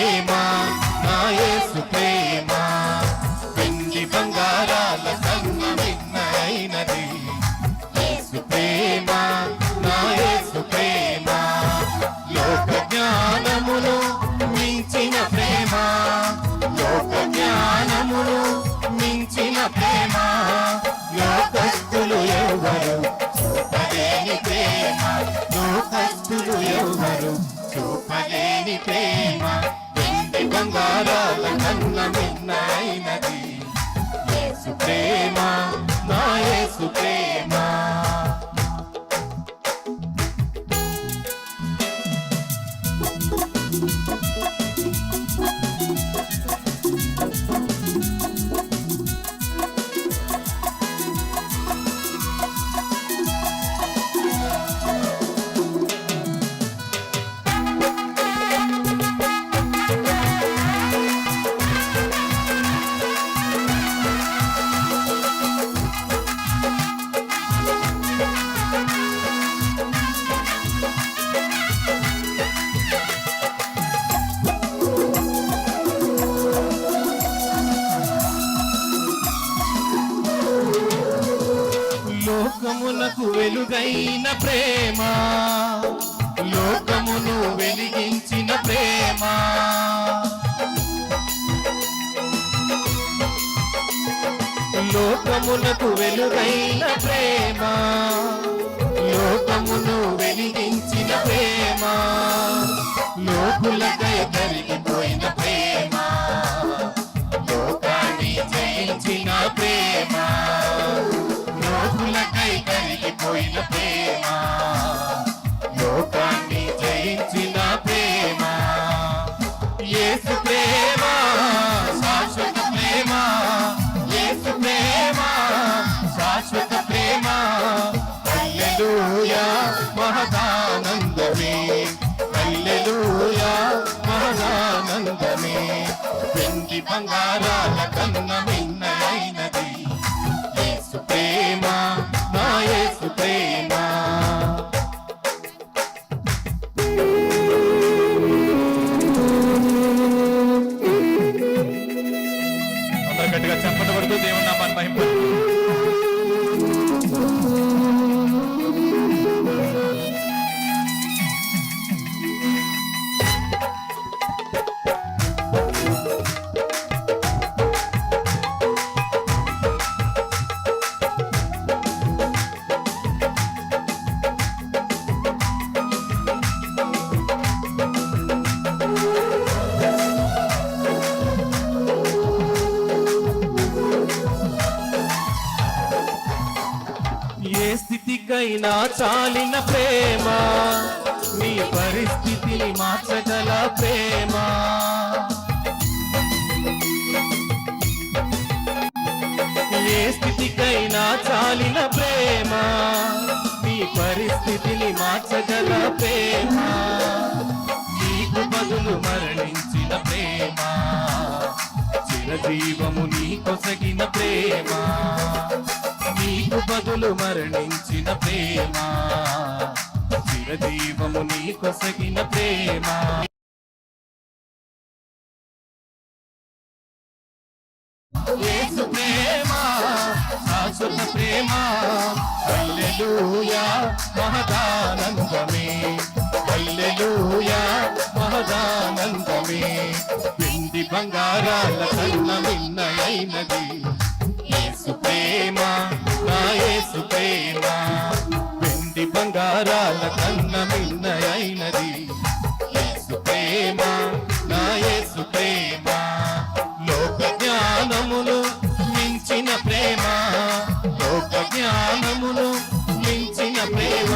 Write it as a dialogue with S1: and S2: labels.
S1: ప్రేమ బంగారాల కన్న నిన్నైనది. యేసు ప్రేమ నా యేసు ప్రేమ. లోకమునకు వెలుగైన ప్రేమ. లోకమును వెలిగించిన ప్రేమ. లోకమునకు వెలుగైన ప్రేమ. లోకమును వెలిగించిన ప్రేమ. లోకులకై కరిగిపోయిన కరిగిపోయిన ప్రేమ. లోకాన్ని జయించిన ప్రేమ. యేసు ప్రేమ శాశ్వత ప్రేమ. యేసు ప్రేమ శాశ్వత ప్రేమ. హల్లెలూయా మహదానందమే. హల్లెలూయా మహదానందమే. వెండి బంగారాల కన్న మిన్నైనది
S2: மயப்படுத்த
S1: ఏ స్థితికైనా చాలిన ప్రేమ. నీ పరిస్థితిని మార్చగల ప్రేమ. ఏ స్థితికైనా చాలిన ప్రేమ. నీ పరిస్థితిని మార్చగల ప్రేమ. నీకు బదులు మరణించిన ప్రేమ. చిరజీవము నీ కొసగిన ప్రేమ. నీకు బదులు మరణించిన ప్రేమ. చిరదీపము నీకొసగిన ప్రేమ. యేసు ప్రేమ శాశ్వత ప్రేమ. హల్లెలూయా మహదానందమే. హల్లెలూయా మహదానందమే. పిండి బంగారాల కన్న మిన్నయైనది యేసు ప్రేమ నా యేసు ప్రేమ. వెండి బంగారాల కన్న మిన్నయైనది యేసు ప్రేమ నా యేసు ప్రేమ. లోక జ్ఞానమును మించిన ప్రేమ. లోక జ్ఞానములు మించిన ప్రేమ.